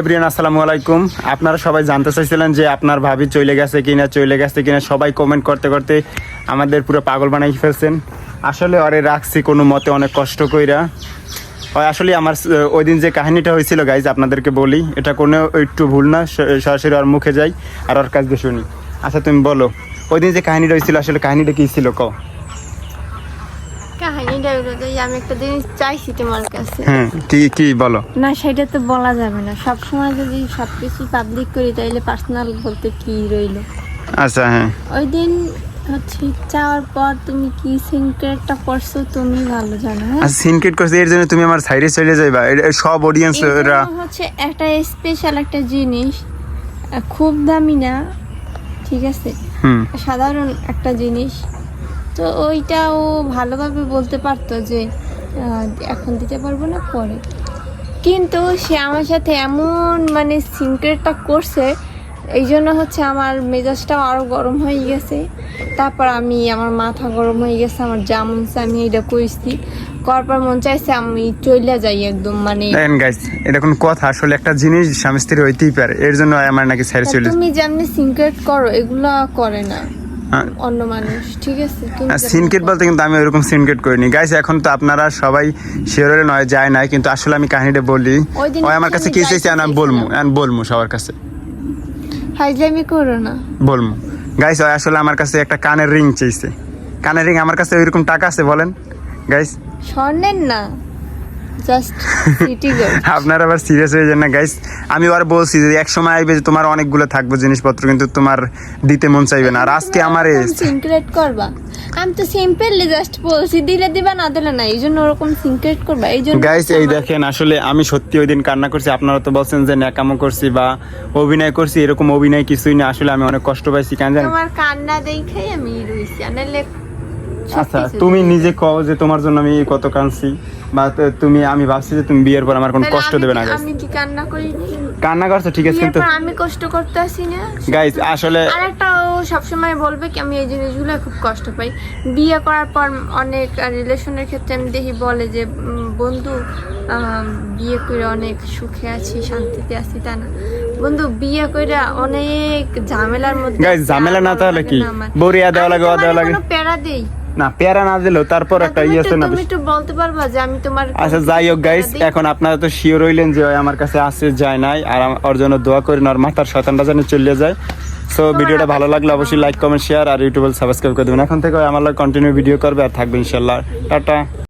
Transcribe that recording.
Everyone আসসালামু আলাইকুম। আপনারা সবাই জানতে চাইছিলেন যে আপনার ভাবি চলে গেছে কিনা, চলে গেছে কিনা, সবাই কমেন্ট করতে করতে আমাদের পুরো পাগল বানাই ফেলছেন। আসলে ওরে রাখছি কোনো মতে অনেক কষ্ট কইরা। হয়, আসলে আমার ওই দিন যে কাহিনীটা হয়েছিল গাইজ আপনাদেরকে বলি, এটা কোনো একটু ভুল না সরাসরি ওর মুখে যাই আর ওর কাছ দিয়ে শুনি। আচ্ছা তুমি বলো ওই দিন যে কাহিনীটা হয়েছিল, আসলে কাহিনীটা কী ছিল? ক আমি একটা জিনিস চাইছি তোমার কাছে। হ্যাঁ কি কি বলো? না সেটা তো বলা যাবে না। সব সময় যদি সব কিছু পাবলিক করি তাইলে পার্সোনাল বলতে কি রইল? আচ্ছা হ্যাঁ। ওই দিন হচ্ছে চাওয়ার পর তুমি কি সিনক্রেটটা করছ তুমি ভালো জানো হ্যাঁ? আচ্ছা এর জন্য তুমি আমার সাইডে চলে যাইবা। সব অডিয়েন্স হচ্ছে একটা স্পেশাল একটা জিনিস খুব দামি না ঠিক আছে? সাধারণ একটা জিনিস। তো ওইটা ও ভালোভাবে বলতে পারতো যে এখন দিতে পারব না পরে। কিন্তু সে আমার সাথে এমন মানে সিনক্রেটটা করছে এই জন্য হচ্ছে আমার মেজাজটাও আরও গরম হয়ে গেছে। তারপর আমি আমার মাথা গরম হয়ে গেছে আমার যা মন আমি এটা করেছি করার পর মন চাইছে আমি চলে যাই একদম মানে দেখেন গাইস এটা কোন কথা আসলে একটা জিনিস স্বামী স্ত্রী হইতেই পারে এর জন্য আমার নাকি ছেড়ে চলে তুমি যেমনি সিনক্রেট করো এগুলো করে না। অন্য মানুষ ঠিক আছে? সিনকেট বলতে কিন্তু আমি ওরকম সিনকেট করিনি। গাইস এখন তো আপনারা সবাই শিওরে নয় যায় নাই কিন্তু আসলে আমি কাহিনীটা বলি। ওই আমার কাছে কি চাইছে আমি বলব আমি বলব সবার কাছে। ফাইজলামি করো না। বলব গাইস ওই আসলে আমার কাছে একটা কানের রিং চাইছে। কানের রিং আমার কাছে ওইরকম টাকা আছে বলেন। গাইস স্বর্ণের না। জাস্ট সিটি আবার সিরিয়াস হয়ে যান না গাইস আমি আর বলছি যে এক সময় আইবে যে তোমার অনেকগুলো থাকবে জিনিসপত্র কিন্তু তোমার দিতে মন চাইবে না। আর আজকে আমার সিনক্রেট করবা। আমি তো সিম্পলি জাস্ট বলছি দিলে দিবা না দিলে না এই জন্য ওরকম সিনক্রেট করবা এই জন্য গাইস এই দেখেন আসলে আমি সত্যি ওই দিন কান্না করছি। আপনারা তো বলছেন যে ন্যাকামো করছি বা অভিনয় করছি এরকম অভিনয় কিছুই না। আসলে আমি অনেক কষ্ট পাইছি কেন জানেন তোমার কান্না দেখেই আমি রইছি আনালে আচ্ছা তুমি নিজে কও যে তোমার জন্য আমি কত কাঁদছি বা তুমি আমি ভাবছি যে তুমি বিয়ের পর আমার কোনো কষ্ট দেবে না আমি কি কান্না করিনি কান্না করছ ঠিক আছে কিন্তু আমি কষ্ট করতে আসি না। গাইস আসলে আরেকটা ও সবসময় বলবে কি আমি এই জিনিসগুলো খুব কষ্ট পাই। বিয়ে করার পর অনেক রিলেশনের ক্ষেত্রে আমি দেখি বলে যে বন্ধু বিয়ে করে অনেক সুখে আছি শান্তিতে আছি তা না। বন্ধু বিয়ে করে অনেক ঝামেলার মধ্যে আছি, ঝামেলা না তাহলে কি? বড়িয়া দেওয়া লাগে, দেওয়া লাগে। প্যারা দেই? না পেয়ারা না দিলেও তারপর একটা ইয়ে আছে না তুমি একটু বলতে পারবা যে আমি তোমার আচ্ছা যাই হোক গাইস এখন আপনারা তো শিওর হইলেন যে ওই আমার কাছে আসে যায় নাই আর ওর জন্য দোয়া করি ওর মাথার শয়তানটা যেন চলে যায়। সো ভিডিওটা ভালো লাগলে অবশ্যই লাইক কমেন্ট শেয়ার আর ইউটিউবে সাবস্ক্রাইব করে দেবেন। এখন থেকে আমার কন্টিনিউ ভিডিও করবে আর থাকবে ইনশাল্লাহ। টাটা।